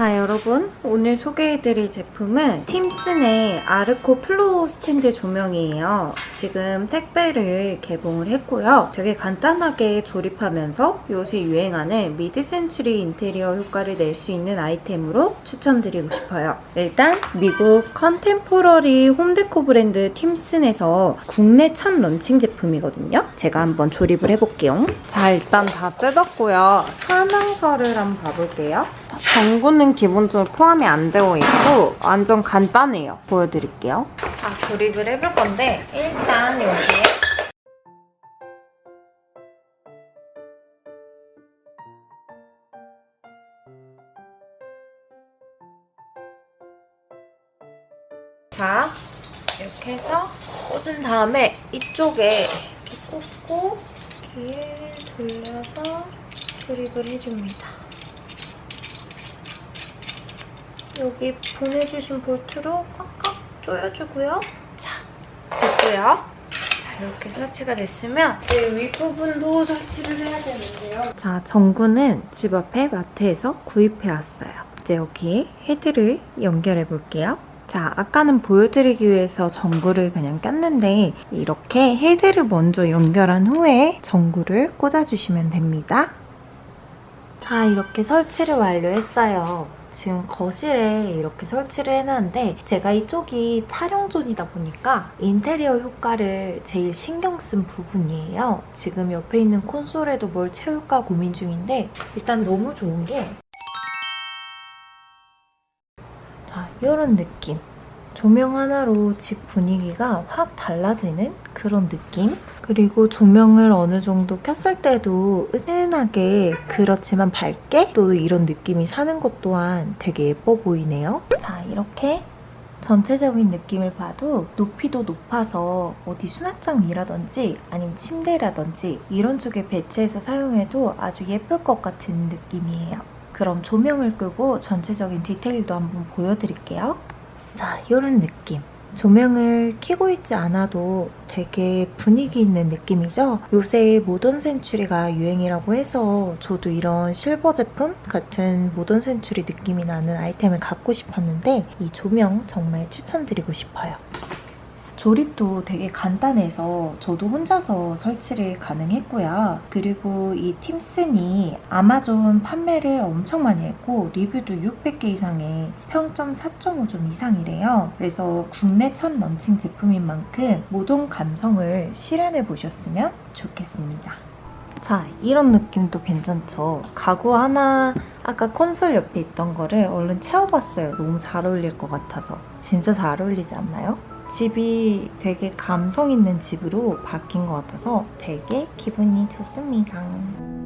자 여러분 오늘 소개해드릴 제품은 팀슨의 아르코 플로우 스탠드 조명이에요. 지금 택배를 개봉을 했고요. 되게 간단하게 조립하면서 요새 유행하는 미드 센츄리 인테리어 효과를 낼 수 있는 아이템으로 추천드리고 싶어요. 일단 미국 컨템포러리 홈데코 브랜드 팀슨에서 국내 첫 런칭 제품이거든요. 제가 한번 조립을 해볼게요. 자 일단 다 뜯었고요. 설명서를 한번 봐볼게요. 전구는 기본적으로 포함이 안 되어 있고 완전 간단해요. 보여드릴게요. 자, 조립을 해볼 건데 일단 여기에 자, 이렇게 해서 꽂은 다음에 이쪽에 이렇게 꽂고 뒤에 돌려서 조립을 해줍니다. 여기 보내주신 볼트로 꽉꽉 조여주고요. 자, 됐고요. 자, 이렇게 설치가 됐으면 이제 윗부분도 설치를 해야 되는데요. 자, 전구는 집 앞에 마트에서 구입해 왔어요. 이제 여기에 헤드를 연결해 볼게요. 자, 아까는 보여드리기 위해서 전구를 그냥 꼈는데 이렇게 헤드를 먼저 연결한 후에 전구를 꽂아주시면 됩니다. 자, 이렇게 설치를 완료했어요. 지금 거실에 이렇게 설치를 해놨는데 제가 이쪽이 촬영존이다 보니까 인테리어 효과를 제일 신경 쓴 부분이에요. 지금 옆에 있는 콘솔에도 뭘 채울까 고민 중인데 일단 너무 좋은 게 자, 이런 느낌. 조명 하나로 집 분위기가 확 달라지는 그런 느낌? 그리고 조명을 어느 정도 켰을 때도 은은하게 그렇지만 밝게 또 이런 느낌이 사는 것 또한 되게 예뻐 보이네요. 자, 이렇게 전체적인 느낌을 봐도 높이도 높아서 어디 수납장이라든지 아니면 침대라든지 이런 쪽에 배치해서 사용해도 아주 예쁠 것 같은 느낌이에요. 그럼 조명을 끄고 전체적인 디테일도 한번 보여드릴게요. 자, 이런 느낌. 조명을 켜고 있지 않아도 되게 분위기 있는 느낌이죠? 요새 모던 센츄리가 유행이라고 해서 저도 이런 실버 제품 같은 모던 센츄리 느낌이 나는 아이템을 갖고 싶었는데 이 조명 정말 추천드리고 싶어요. 조립도 되게 간단해서 저도 혼자서 설치를 가능했고요. 그리고 이 팀슨이 아마존 판매를 엄청 많이 했고 리뷰도 600개 이상의 평점 4.5점 이상이래요. 그래서 국내 첫 런칭 제품인 만큼 모던 감성을 실현해 보셨으면 좋겠습니다. 자, 이런 느낌도 괜찮죠? 가구 하나 아까 콘솔 옆에 있던 거를 얼른 채워봤어요. 너무 잘 어울릴 것 같아서. 진짜 잘 어울리지 않나요? 집이 되게 감성 있는 집으로 바뀐 것 같아서 되게 기분이 좋습니다.